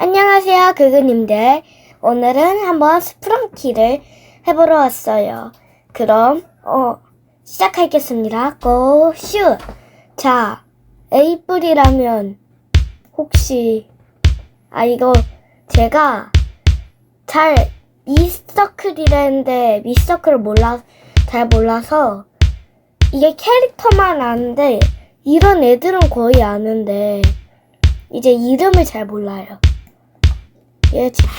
안녕하세요, 그그님들. 오늘은 한번 스프렁키를 해보러 왔어요. 그럼, 어, 시작하겠습니다. 고, 슛! 자, 에이플이라면, 혹시, 아, 이거, 제가, 잘, 미스터클이라는데, 미스터클을 몰라, 잘 몰라서, 이게 캐릭터만 아는데, 이런 애들은 거의 아는데, 이제 이름을 잘 몰라요. 얘 지금.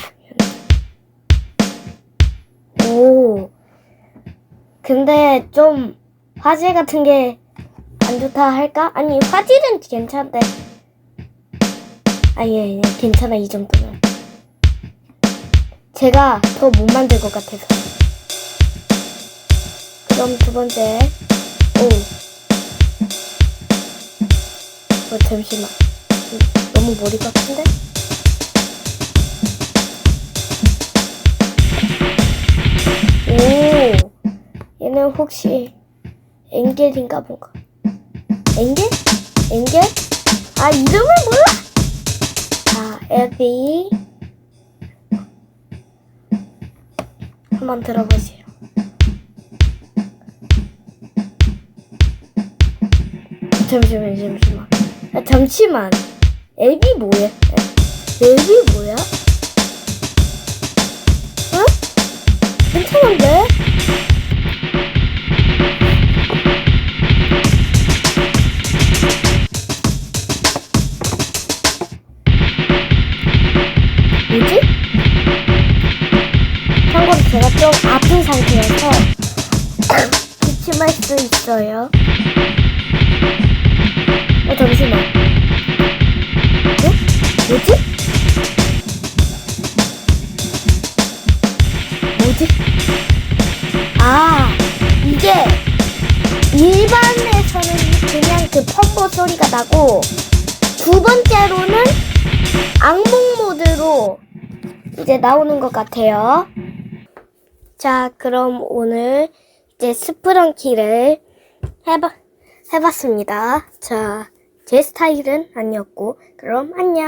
오. 근데 좀 화질 같은 게 안 좋다 할까? 아니 화질은 괜찮대. 아니 아니 괜찮아 이 정도면. 제가 더 못 만들 것 같아서. 그럼 두 번째. 오. 어, 잠시만. 너무 머리가 큰데? 얘는 혹시 엔겔인가 뭔가? 엔겔? 엔겔? 아 이름을 몰라? 자, 에비 한번 들어보세요. 잠시만, 잠시만. 아, 잠시만. 앱이 뭐야? 앱이 뭐야? 어? 괜찮은데? 상태여서 기침할 수 있어요. 어, 잠시만. 어? 뭐지? 뭐지? 아, 이게 일반에서는 그냥 그 펌보 소리가 나고 두 번째로는 악몽 모드로 이제 나오는 것 같아요. 자, 그럼 오늘 이제 스프렁키를 해봐, 해봤습니다. 자, 제 스타일은 아니었고, 그럼 안녕.